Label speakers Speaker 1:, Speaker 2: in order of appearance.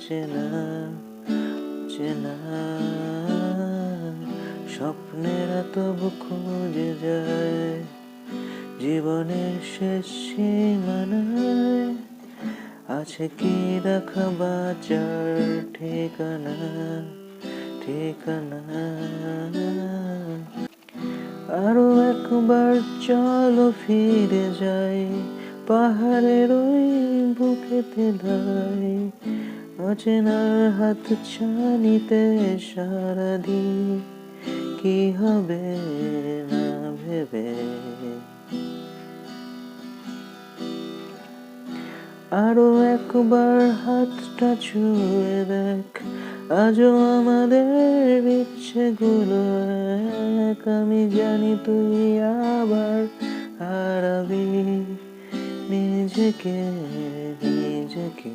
Speaker 1: অচেনা চেনা। স্বপ্নেরা তবু খুঁজে যায় জীবনের শেষ সীমানায়। আছে কি দেখা বাঁচার ঠিকানা ঠিকানা? আরও একবার চলো ফিরে যাই, পাহাড়ের ওই বুকেতে ধাই অচেনার হাত ছানিতে সারাদিন কি হবে না ভেবে? আরও একবার হাতটা ছুঁয়ে দেখ, আজও আমাদের ইচ্ছেগুলো এক। আমি জানি তুই আবার হারাবি, নিজেকে নিজেকে।